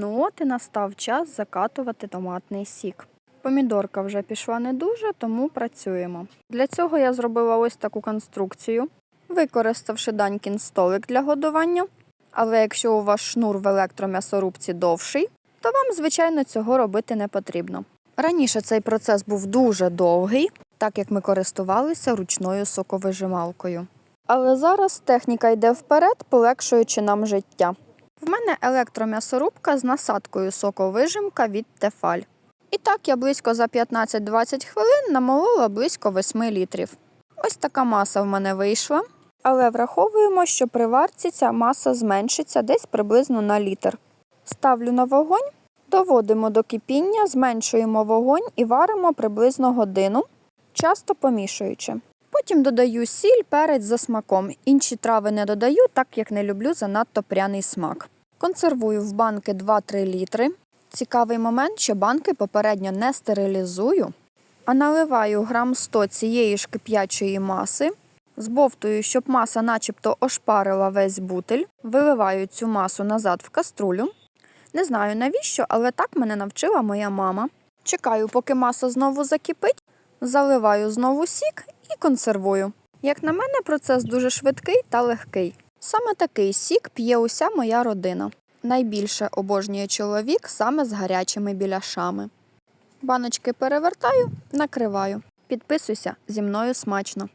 Ну от і настав час закатувати томатний сік. Помідорка вже пішла не дуже, тому працюємо. Для цього я зробила ось таку конструкцію, використавши данькін столик для годування. Але якщо у вас шнур в електром'ясорубці довший, то вам, звичайно, цього робити не потрібно. Раніше цей процес був дуже довгий, так як ми користувалися ручною соковижималкою. Але зараз техніка йде вперед, полегшуючи нам життя. В мене електром'ясорубка з насадкою соковижимка від Тефаль. І так я близько за 15-20 хвилин намолола близько 8 літрів. Ось така маса в мене вийшла. Але враховуємо, що при варці ця маса зменшиться десь приблизно на літр. Ставлю на вогонь, доводимо до кипіння, зменшуємо вогонь і варимо приблизно годину, часто помішуючи. Потім додаю сіль, перець за смаком. Інші трави не додаю, так як не люблю занадто пряний смак. Консервую в банки 2-3 літри. Цікавий момент, що банки попередньо не стерилізую, а наливаю грам 100 цієї ж кип'ячої маси, збовтую, щоб маса начебто ошпарила весь бутиль, виливаю цю масу назад в каструлю. Не знаю навіщо, але так мене навчила моя мама. Чекаю, поки маса знову закипить, заливаю знову сік і консервую. Як на мене, процес дуже швидкий та легкий. Саме такий сік п'є уся моя родина. Найбільше обожнює чоловік саме з гарячими біляшами. Баночки перевертаю, накриваю. Підписуйся зі мною смачно.